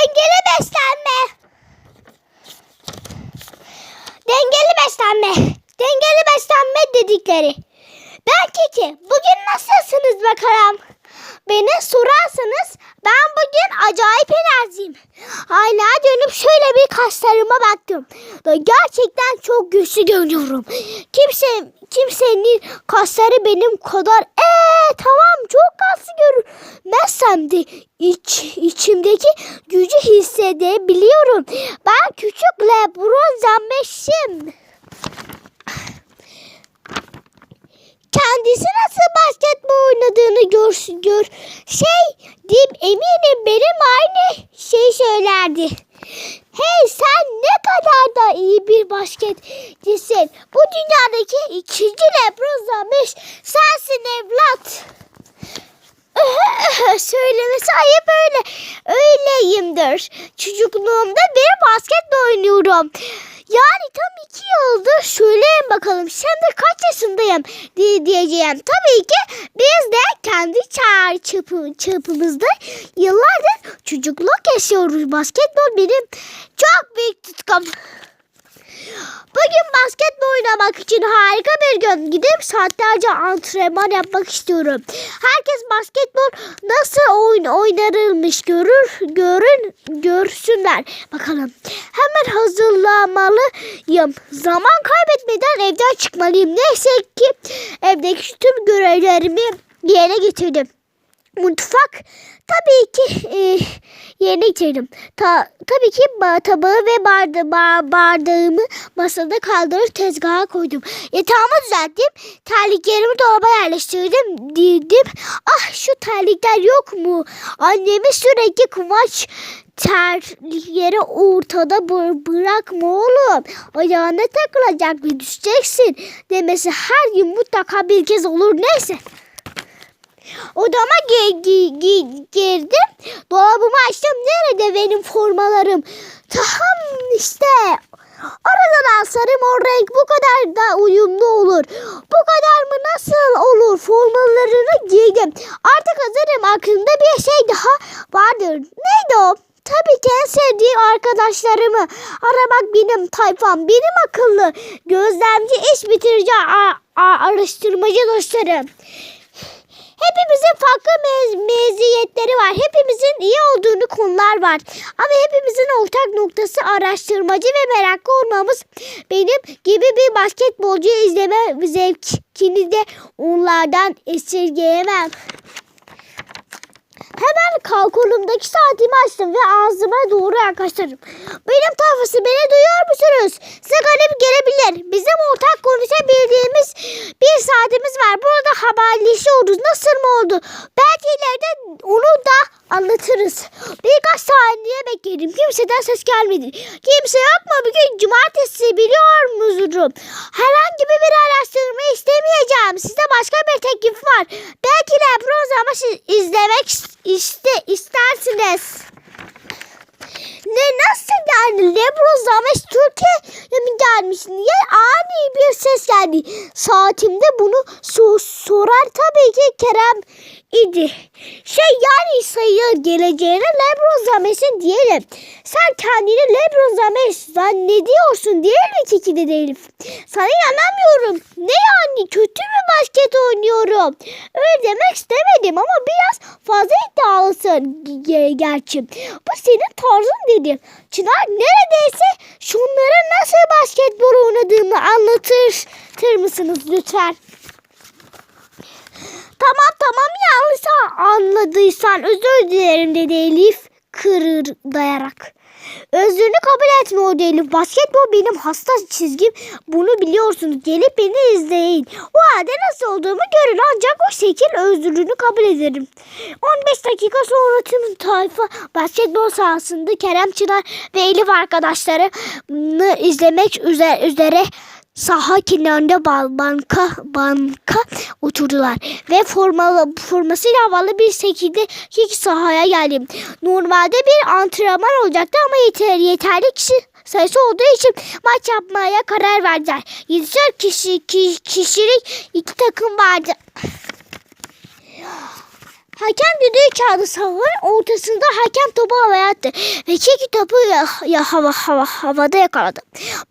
Dengeli beslenme. Dengeli beslenme. Dengeli beslenme dedikleri. Belki ki bugün nasılsınız bakalım? Beni sorarsanız ben bugün acayip enerjiyim. Hala dönüp şöyle bir kaslarıma baktım. Ve gerçekten çok güçlü görünüyorum. Kimse kimsenin kasları benim kadar ee tamam çok kaslı görünmezsem de iç, içimdeki gücü hissedebiliyorum. Ben küçük Lebron Zammeş'im. kendisi nasıl basketbol oynadığını gör. Şey diyeyim eminim benim aynı şey söylerdi. Hey sen ne kadar da iyi bir basketçisin. Bu dünyadaki ikinci Lebron Zamiş sensin evlat. Söylemesi ayıp öyle. Öyleyimdir. Çocukluğumda bir basket oynuyorum. Yani tam iki yıldır söyleyin bakalım. Şimdi kaç yaşındayım diye diyeceğim. Tabii ki biz de kendi çağ çapı, çapımızda yıllardır çocukluk yaşıyoruz. Basketbol benim çok büyük tutkum. Bugün basketbol oynamak için harika bir gün. Gidip saatlerce antrenman yapmak istiyorum. Herkes basketbol nasıl oyun oynanırmış görür, görün, görsünler. Bakalım. Hemen hazırlamalıyım. Zaman kaybetmeden evden çıkmalıyım. Neyse ki evdeki tüm görevlerimi yerine getirdim. Mutfak tabii ki e, yerine getirdim. Ta, tabii ki ba, tabağı ve barda, ba, bardağımı masada kaldırıp tezgaha koydum. Yatağımı düzelttim. Terliklerimi dolaba yerleştirdim. Dedim ah şu terlikler yok mu? Annemi sürekli kumaş terlikleri ortada bı- bırakma oğlum. Ayağına takılacak ve düşeceksin demesi her gün mutlaka bir kez olur. Neyse. Odama gi- gi- gi- girdim. Dolabımı açtım. Nerede benim formalarım? Tam işte. Oradan alsarım o renk bu kadar da uyumlu olur. Bu kadar mı nasıl olur? Formalarını giydim. Artık hazırım. Aklımda bir şey daha vardır. Neydi o? Tabii ki en sevdiğim arkadaşlarımı aramak benim tayfam, benim akıllı, gözlemci, iş bitirici, araştırmacı dostlarım. Hepimizin farklı mez- meziyetleri var. Hepimizin iyi olduğunu konular var. Ama hepimizin ortak noktası araştırmacı ve meraklı olmamız. Benim gibi bir basketbolcu izleme zevkini de onlardan esirgeyemem. Hemen kalk kolumdaki saatimi açtım ve ağzıma doğru yaklaştırdım. Benim tayfası beni duyuyor musunuz? Size garip gelebilir. Bizim ortak konuşabildiğimiz bir saatimiz var. Burada haberleşiyoruz. Nasıl mı oldu? Belki ileride onu da anlatırız. Birkaç saniye bekledim. Kimseden ses gelmedi. Kimse yok mu? Bugün cumartesi biliyor musunuz? Herhangi bir araştırma istemeyeceğim. Size başka bir teklif var. Belki Lebron ama siz izlemek iste, istersiniz. Ne nasıl yani Lebron Zameş Türkiye'ye mi gelmiş? Niye ani bir ses geldi? Saatimde bunu so- sorar tabii ki Kerem idi. Şey yani sayı geleceğine Lebron Zames'in diyelim. Sen kendini Lebron Zames zannediyorsun değil mi Kiki de Elif? Sana inanamıyorum. Ne yani kötü mü basket oynuyorum? Öyle demek istemedim ama biraz fazla iddialısın ge- gerçi. Bu senin tarzın dedim. Çınar neredeyse şunlara nasıl basketbol oynadığımı anlatır tır mısınız lütfen? Tamam tamam yanlış anladıysan özür dilerim dedi Elif kırırdayarak. Özrünü kabul etmiyordu Elif. Basketbol benim hassas çizgim. Bunu biliyorsunuz. Gelip beni izleyin. O halde nasıl olduğumu görün. Ancak o şekil özrünü kabul ederim. 15 dakika sonra tüm tayfa basketbol sahasında Kerem Çınar ve Elif arkadaşlarını izlemek üze- üzere saha kenarında banka banka oturdular ve formalı formasıyla havalı bir şekilde hiç sahaya geldim. Normalde bir antrenman olacaktı ama yeter, yeterli kişi sayısı olduğu için maç yapmaya karar verdiler. 7'şer kişi, ki- kişilik iki takım vardı. Hakem düdüğü çaldı. Sahanın ortasında hakem topu havaya attı. Ve Kiki topu ya, ya hava, hava, havada yakaladı.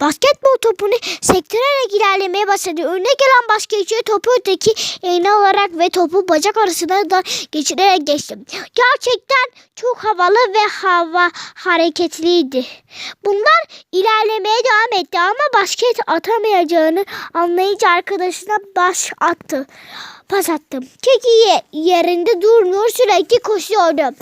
Basketbol topunu sektirerek ilerlemeye başladı. Önüne gelen basketçi topu öteki eline alarak ve topu bacak arasına da geçirerek geçti. Gerçekten çok havalı ve hava hareketliydi. Bunlar ilerlemeye devam etti ama basket atamayacağını anlayınca arkadaşına baş attı. Pas attım. Keki ye- yerinde durmuyor sürekli koşuyordu.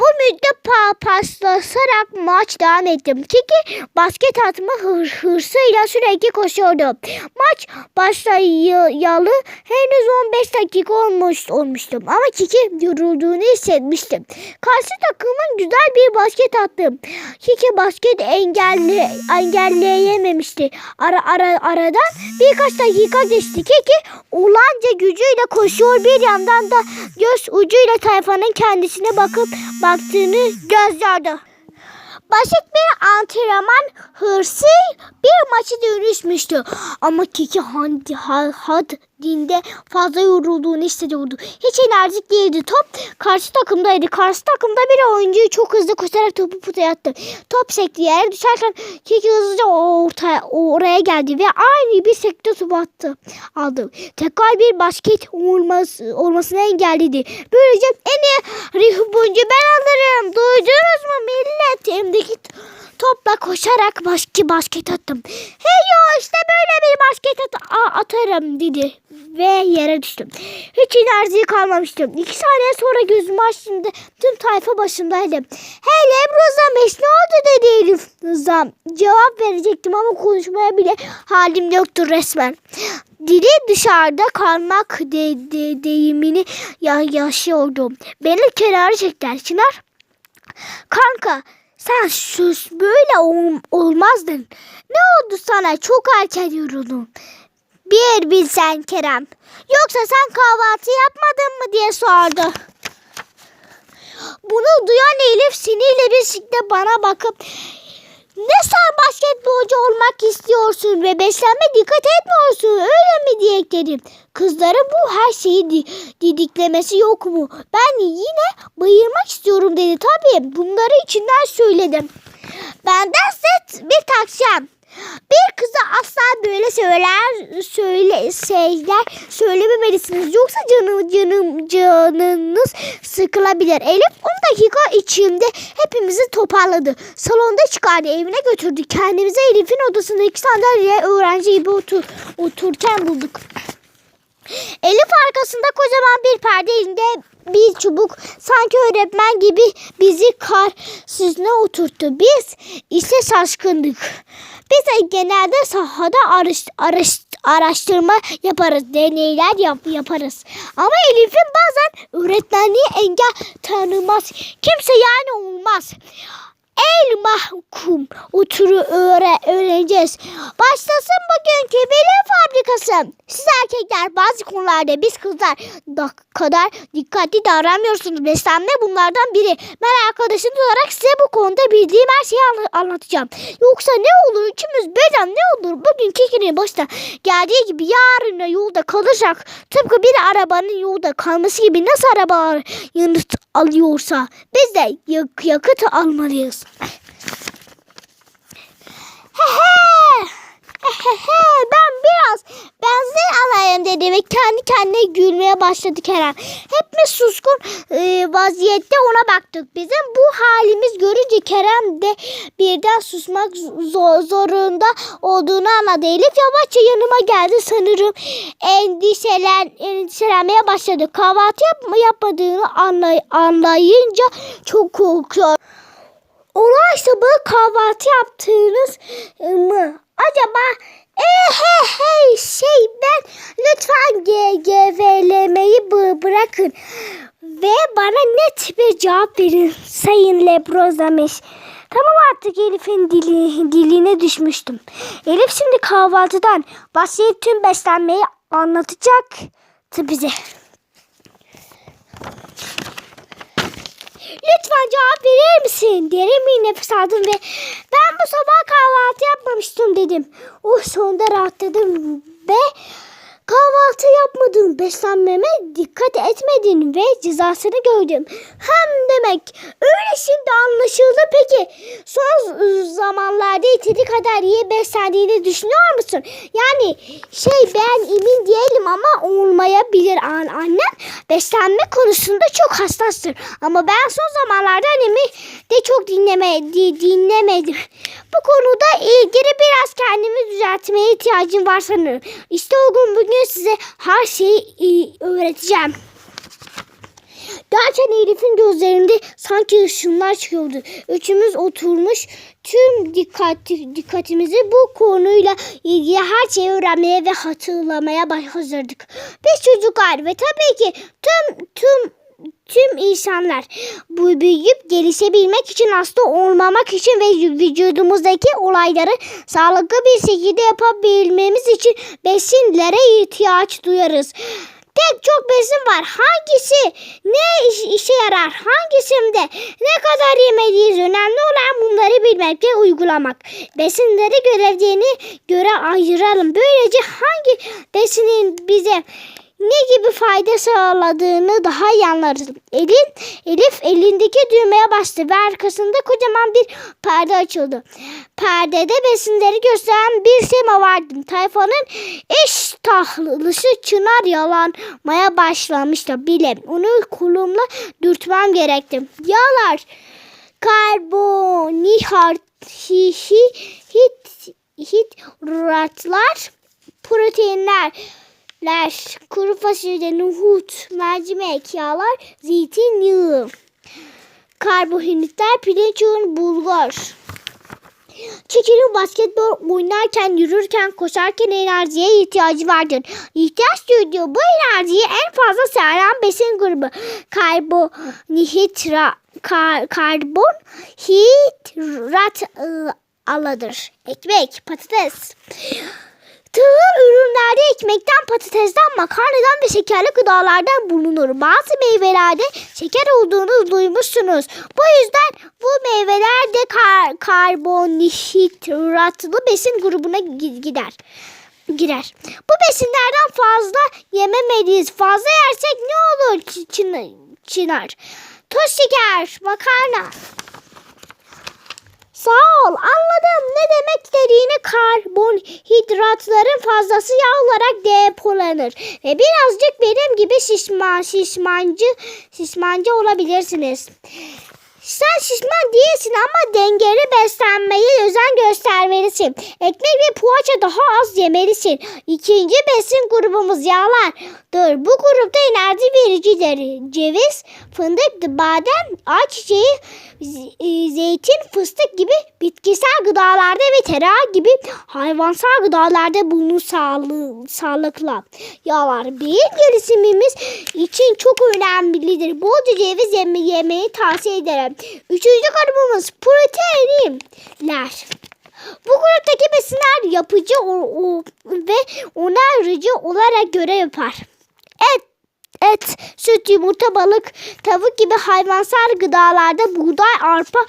Bu müddet pa paslasarak maç devam ettim. Kiki basket atma hır hırsıyla sürekli koşuyordu. Maç başlayalı henüz 15 dakika olmuş olmuştum. Ama Kiki yorulduğunu hissetmiştim. Karşı takımın güzel bir basket attım. Kiki basket engelli, engelleyememişti. Ara, ara, aradan birkaç dakika geçti. Kiki ulanca gücüyle koşuyor. Bir yandan da göz ucuyla tayfanın kendisine bakıp baktığını gözlüyordu. Basit bir antrenman hırsı bir maçı dönüşmüştü. Ama Kiki handi, ha- haddinde fazla yorulduğunu hissediyordu. Hiç enerjik değildi. Top karşı takımdaydı. Karşı takımda bir oyuncuyu çok hızlı koşarak topu potaya attı. Top sekti yere düşerken Kiki hızlıca ortaya, oraya geldi ve aynı bir sekte topu attı. Aldı. Tekrar bir basket olması, olmasını engelledi. Böylece en iyi reboundu ben alırım. Duydunuz mu millet? Elimdeki t- topla koşarak başki basket attım. Hey yo işte böyle bir basket at- atarım dedi. Ve yere düştüm. Hiç enerji kalmamıştım. İki saniye sonra gözümü açtığımda tüm tayfa başımdaydı. Hey Lebron Zameş ne oldu dedi Elif Zam. Cevap verecektim ama konuşmaya bile halim yoktu resmen. Dili dışarıda kalmak de, de, deyimini ya, yaşıyordum. Beni kenara çektiler Çınar. Kanka sen sus böyle ol, olmazdın. Ne oldu sana çok erken yoruldun. Bir bilsen Kerem. Yoksa sen kahvaltı yapmadın mı diye sordu. Bunu duyan Elif sinirle bir şekilde bana bakıp ne sen basketbolcu olmak istiyorsun ve beslenme dikkat etmiyorsun öyle mi diye dedim. Kızların bu her şeyi di- didiklemesi yok mu? Ben yine bayırmak istiyorum dedi. Tabii bunları içinden söyledim. Benden size bir tavsiyem. Bir kıza asla böyle söyler, söyle, şeyler söylememelisiniz. Yoksa canım, canım, canınız sıkılabilir. Elif 10 dakika içinde hepimizi toparladı. Salonda çıkardı, evine götürdü. Kendimize Elif'in odasında iki sandalye öğrenci gibi otur, otururken bulduk. Elif arkasında kocaman bir perde elinde bir çubuk sanki öğretmen gibi bizi karşısına oturttu. Biz ise şaşkındık. Biz de genelde sahada araş, araş, araştırma yaparız, deneyler yap, yaparız. Ama Elif'in bazen öğretmenliği engel tanımaz. Kimse yani olmaz. Mahkum oturu öğre öğreneceğiz. Başlasın bugünkü bilim fabrikası. Siz erkekler bazı konularda biz kızlar da kadar dikkatli davranmıyorsunuz. Beslenme bunlardan biri. Ben arkadaşınız olarak size bu konuda bildiğim her şeyi anla- anlatacağım. Yoksa ne olur üçümüz birden ne olur bugün kekinin başta geldiği gibi yarın da yolda kalırsak tıpkı bir arabanın yolda kalması gibi nasıl arabalar yanıt alıyorsa biz de yak- yakıt almalıyız. Ben biraz benzin alayım dedi ve kendi kendine gülmeye başladı Kerem. Hepimiz suskun e, vaziyette ona baktık. Bizim bu halimiz görünce Kerem de birden susmak zor, zorunda olduğunu anladı. Elif yavaşça yanıma geldi sanırım endişelen, endişelenmeye başladı. Kahvaltı yapma, yapmadığını anlay, anlayınca çok korkuyor. Olay sabahı kahvaltı yaptığınız mı? Acaba eh hey hey şey ben lütfen bı- bırakın ve bana net bir cevap verin Sayın Lebrozamiş. Tamam artık Elif'in dili, diline düşmüştüm. Elif şimdi kahvaltıdan başlayıp tüm beslenmeyi anlatacaktı bize. Lütfen cevap verir misin? Derin bir nefes aldım ve ben bu sabah kahvaltı yapmamıştım dedim. Oh sonunda rahatladım ve Kahvaltı yapmadın, beslenmeme dikkat etmedin ve cezasını gördüm. Hem demek öyle şimdi anlaşıldı peki. Son zamanlarda yeteri kadar iyi beslendiğini düşünüyor musun? Yani şey ben emin değilim ama olmayabilir. An annem beslenme konusunda çok hassastır. Ama ben son zamanlarda annemi de çok dinleme, di- dinlemedim. Bu konuda ilgili biraz düzeltmeye ihtiyacım var sanırım. İşte o gün bugün size her şeyi e, öğreteceğim. Gerçekten Elif'in gözlerinde sanki ışınlar çıkıyordu. Üçümüz oturmuş tüm dikkat, dikkatimizi bu konuyla ilgili her şeyi öğrenmeye ve hatırlamaya hazırdık. Biz çocuklar ve tabii ki tüm tüm tüm insanlar bu büyüyüp gelişebilmek için hasta olmamak için ve vücudumuzdaki olayları sağlıklı bir şekilde yapabilmemiz için besinlere ihtiyaç duyarız. Pek çok besin var. Hangisi ne iş- işe yarar? Hangisinde ne kadar yemeliyiz? Önemli olan bunları bilmek ve uygulamak. Besinleri görevlerine göre ayıralım. Böylece hangi besinin bize ne gibi fayda sağladığını daha iyi anlarız. Elin, Elif elindeki düğmeye bastı ve arkasında kocaman bir perde açıldı. Perdede besinleri gösteren bir sema vardı. Tayfanın iştahlısı Çınar yalanmaya başlamıştı bile. Onu kolumla dürtmem gerekti. Yalar karbonhidrat hit, hidratlar proteinler ler, kuru fasulye, nohut, mercimek, yağlar, zeytinyağı, karbonhidratlar, pirinç, un, bulgur. Çekilin basketbol oynarken, yürürken, koşarken enerjiye ihtiyacı vardır. İhtiyaç duyduğu bu enerjiyi en fazla sağlayan besin grubu karbonhidrat, kar, karbonhidrat ıı, aladır. Ekmek, patates. Tığır ürünlerde ekmekten, patatesten, makarnadan ve şekerli gıdalardan bulunur. Bazı meyvelerde şeker olduğunu duymuşsunuz. Bu yüzden bu meyveler de kar, karbonhidratlı besin grubuna gi- gider. Girer. Bu besinlerden fazla yememeliyiz. Fazla yersek ne olur? Çınar? Toz şeker, makarna. Sağ ol anladım ne demek istediğini karbonhidratların fazlası yağ olarak depolanır. Ve birazcık benim gibi şişman, şişmancı, şişmancı olabilirsiniz. Sen şişman değilsin ama dengeli beslenmeye özen göstermelisin. Ekmek ve poğaça daha az yemelisin. İkinci besin grubumuz yağlardır. Bu grupta enerji vericidir. Ceviz, fındık, badem, ayçiçeği, e, zeytin, fıstık gibi bitkisel gıdalarda ve tereyağı gibi hayvansal gıdalarda bulunur sağlığı, sağlıklı. Yağlar beyin gelişimimiz için çok önemlidir. Bolca ceviz yeme yemeyi tavsiye ederim. Üçüncü grubumuz proteinler. Bu gruptaki besinler yapıcı ve onarıcı olarak görev yapar. Et, et, süt, yumurta, balık, tavuk gibi hayvansal gıdalarda buğday, arpa,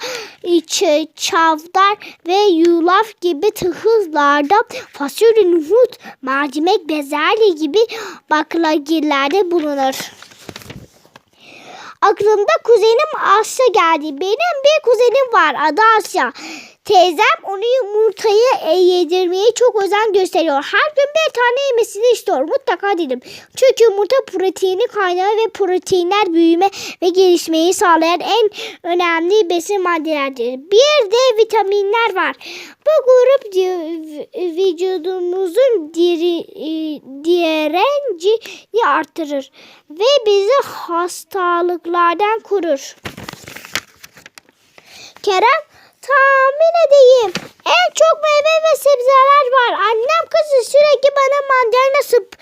ç- çavdar ve yulaf gibi tahıllarda fasulye, nohut, mercimek, bezelye gibi baklagillerde bulunur. Aklımda kuzenim Asya geldi. Benim bir kuzenim var adı Asya. Teyzem onu yumurtayı e, yedirmeye çok özen gösteriyor. Her gün bir tane yemesini istiyor. Mutlaka dedim. Çünkü yumurta proteini kaynağı ve proteinler büyüme ve gelişmeyi sağlayan en önemli besin maddelerdir. Bir de vitaminler var. Bu grup vücudumuzun diri, e, direncini artırır ve bizi hastalıklardan korur. Kerem tahmin edeyim. En çok meyve ve sebzeler var. Annem kızı sürekli bana mandalina sıp,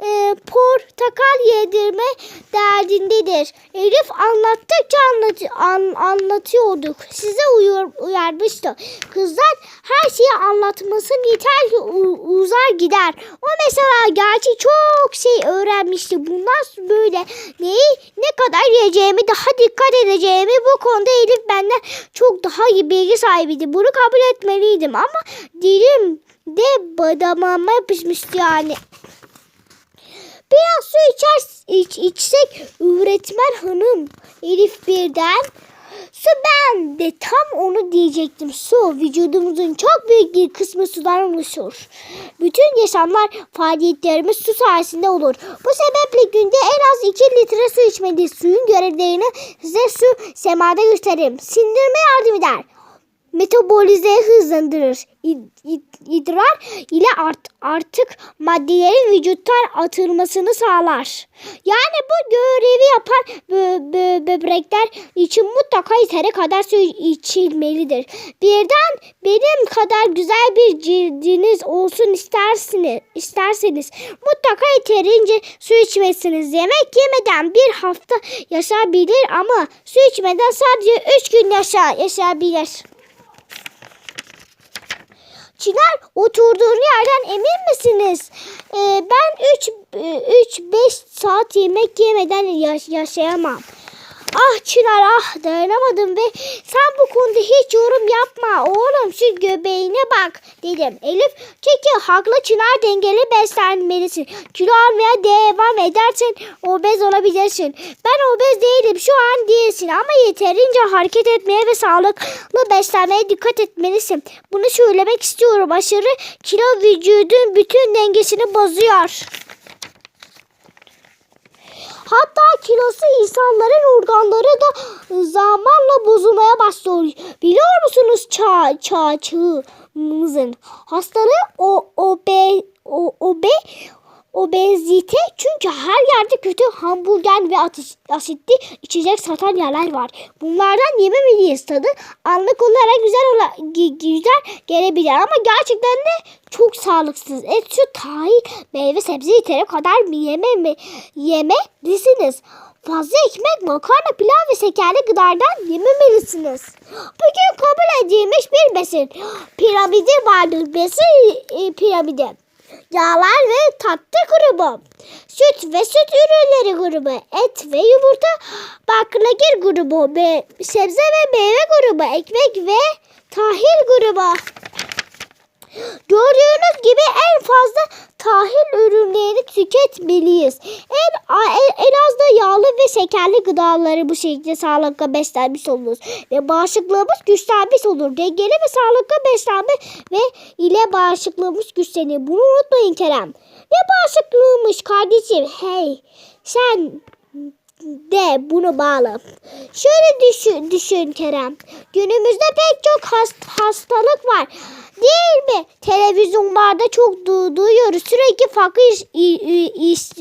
e, portakal yedirme derdindedir. Elif anlattıkça anlat, an, anlatıyorduk. Size uyar, uyarmıştı. Kızlar her şeyi anlatmasın yeter ki uzar gider. O mesela gerçi çok şey öğrenmişti. Bundan böyle neyi ne kadar yiyeceğimi daha dikkat edeceğimi bu konuda Elif benden çok daha iyi bilgi sahibiydi. Bunu kabul etmeliydim ama dilim de badamama yapışmıştı yani. Biraz su içer, iç, içsek öğretmen hanım. Elif birden. Su ben de tam onu diyecektim. Su vücudumuzun çok büyük bir kısmı sudan oluşur. Bütün yaşamlar faaliyetlerimiz su sayesinde olur. Bu sebeple günde en az 2 litre su içmeliyiz. Suyun görevlerini size su semada gösteririm. Sindirme yardım eder metabolizeyi hızlandırır. İd- id- İdrar ile art- artık maddelerin vücuttan atılmasını sağlar. Yani bu görevi yapan bö- bö- böbrekler için mutlaka yeteri kadar su içilmelidir. Birden benim kadar güzel bir cildiniz olsun istersiniz, isterseniz mutlaka yeterince su içmesiniz. Yemek yemeden bir hafta yaşayabilir ama su içmeden sadece 3 gün yaşa yaşayabilir. Çınar oturduğun yerden emin misiniz? Ee, ben 3-5 saat yemek yemeden yaş- yaşayamam. Ah Çınar ah dayanamadım ve sen bu konuda hiç yorum yapma. Oğlum şu göbeğine bak dedim. Elif çünkü haklı Çınar dengeli beslenmelisin. Kilo almaya devam edersen obez olabilirsin. Ben obez değilim şu an değilsin ama yeterince hareket etmeye ve sağlıklı beslenmeye dikkat etmelisin. Bunu söylemek istiyorum. Aşırı kilo vücudun bütün dengesini bozuyor. Hatta kilosu insanların organları da zamanla bozulmaya başlıyor. Biliyor musunuz çağ çağçığımızın hastalığı o obe o obe obezite çünkü her yerde kötü hamburger ve asitli içecek satan yerler var. Bunlardan yememeliyiz tadı. Anlık olarak güzel ola, güzel gelebilir ama gerçekten de çok sağlıksız. Et, süt, tahin, meyve, sebze yeteri kadar yeme mi yemelisiniz. Fazla ekmek, makarna, pilav ve şekerli gıdadan yememelisiniz. Bugün kabul edilmiş bir besin. Piramidi vardır. Besin e, piramidi yağlar ve tatlı grubu, süt ve süt ürünleri grubu, et ve yumurta, baklagil grubu, sebze ve meyve grubu, ekmek ve tahıl grubu. Gördüğünüz gibi en fazla tahıl ürünlerini tüketmeliyiz. En, en, en az da yağlı ve şekerli gıdaları bu şekilde sağlıklı beslenmiş oluruz. Ve bağışıklığımız güçlenmiş olur. Dengeli ve sağlıklı beslenme ve ile bağışıklığımız güçlenir. Bunu unutmayın Kerem. Ne bağışıklığıymış kardeşim? Hey sen de bunu bağla. Şöyle düşün, düşün Kerem. Günümüzde pek çok hast- hastalık var. Değil mi? Televizyonlarda çok du- duyuyoruz. Sürekli farklı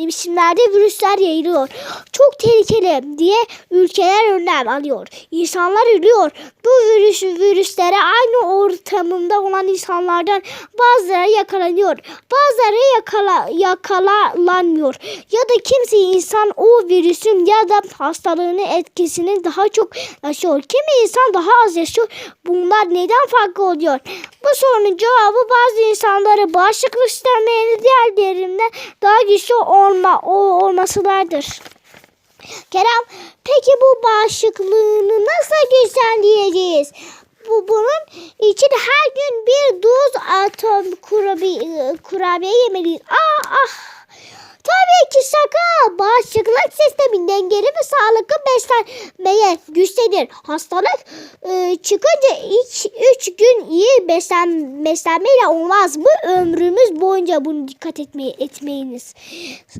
isimlerde virüsler yayılıyor. Çok tehlikeli diye ülkeler önlem alıyor. İnsanlar ölüyor. Bu virüs virüslere aynı ortamında olan insanlardan bazıları yakalanıyor. Bazıları yakala, yakalanmıyor. Ya da kimse insan o virüsün ya da hastalığının etkisini daha çok yaşıyor. Kimi insan daha az yaşıyor. Bunlar neden farklı oluyor? Bu sorunun cevabı bazı insanları bağışıklık sistemlerinin diğerlerinden daha güçlü olma, olmasılardır. Kerem peki bu bağışıklığını nasıl güçlendireceğiz? Bu, bunun için her gün bir doz atom kurabiye, kurabiye yemeliyiz. Aa, ah. Tabii ki şaka. Bağışıklık sistemi dengeli ve sağlıklı beslenmeye güçlenir. Hastalık e, çıkınca ilk 3 gün iyi beslen, beslenmeyle olmaz. Bu ömrümüz boyunca bunu dikkat etmeyi etmeyiniz.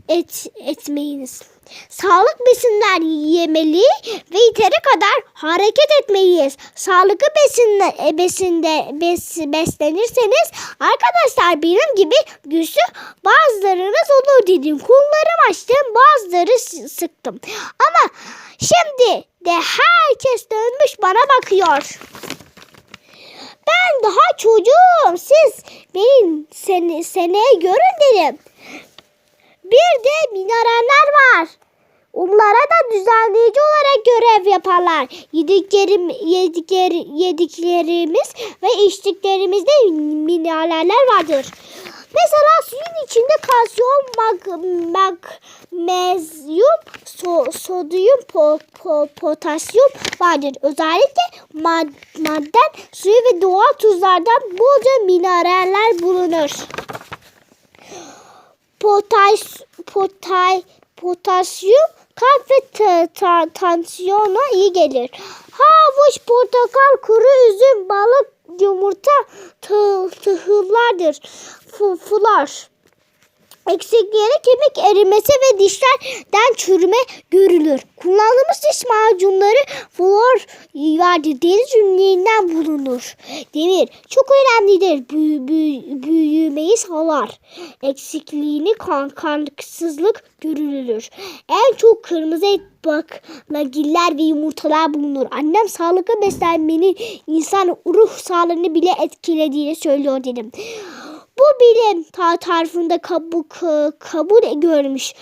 Et, etmeyiniz. Sağlık besinler yemeli ve yeteri kadar hareket etmeliyiz. Sağlıklı besinle, e, besinde bes, beslenirseniz arkadaşlar benim gibi güçlü bazılarınız olur dedim. Kollarım açtım bazıları sıktım. Ama şimdi de herkes dönmüş bana bakıyor. Ben daha çocuğum. Siz benim seni, seneye görün dedim. Bir de mineraller var. Onlara da düzenleyici olarak görev yaparlar. Yediklerim, yedikler, yediklerimiz ve içtiklerimizde mineraller vardır. Mesela suyun içinde kalsiyum, mag, magnezyum, so, sodyum, po, po, potasyum vardır. Özellikle mad, maden, suyu ve doğal tuzlardan bolca mineraller bulunur. Potas, potay, potasyum kalp ve ta- ta- tansiyona iyi gelir. Havuç, portakal, kuru üzüm, balık, yumurta, tı- tahıllardır. Fu- fular. Eksikliğine kemik erimesi ve dişlerden çürüme görülür. Kullandığımız diş macunları flor vardır. Deniz ürünlerinden bulunur. Demir çok önemlidir. Büyü- büyü- büyümeyi sağlar. Eksikliğini kan kansızlık görülür. En çok kırmızı et baklagiller ve yumurtalar bulunur. Annem sağlıklı beslenmenin insan ruh sağlığını bile etkilediğini söylüyor dedim. Bu bilim ta tarafında kabul, kabul görmüş.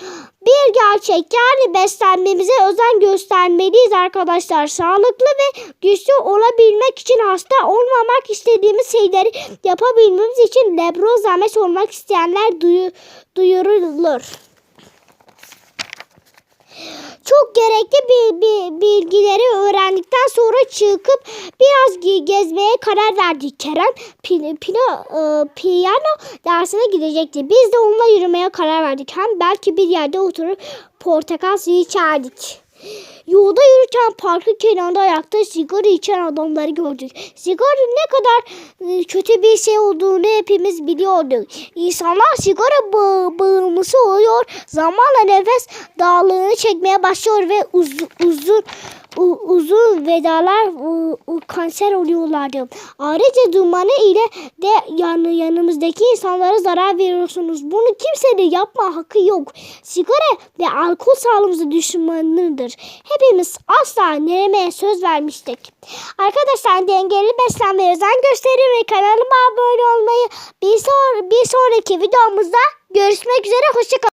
Bir gerçek yani beslenmemize özen göstermeliyiz arkadaşlar. Sağlıklı ve güçlü olabilmek için hasta olmamak istediğimiz şeyleri yapabilmemiz için lebro zahmet olmak isteyenler duyu, duyurulur. Çok gerekli bilgileri öğrendikten sonra çıkıp biraz ge- gezmeye karar verdik. Kerem pino, pino, e, piyano dersine gidecekti. Biz de onunla yürümeye karar verdik. Hem belki bir yerde oturup portakal suyu içerdik. Yolda yürürken parkın kenarında ayakta sigara içen adamları gördük. Sigara ne kadar e, kötü bir şey olduğunu hepimiz biliyorduk. İnsanlar sigara bağ- bağımlısı oluyor. Zamanla nefes dağlığını çekmeye başlıyor ve uzun uzun uzun vedalar u- u- kanser oluyorlardı. Ayrıca dumanı ile de yanı yanımızdaki insanlara zarar veriyorsunuz. Bunu kimse de yapma hakkı yok. Sigara ve alkol sağlığımıza düşmanıdır. Hepimiz asla denemeye söz vermiştik. Arkadaşlar dengeli beslenmeye özen gösterin ve kanalıma abone olmayı bir, son, bir sonraki videomuzda görüşmek üzere. Hoşçakalın.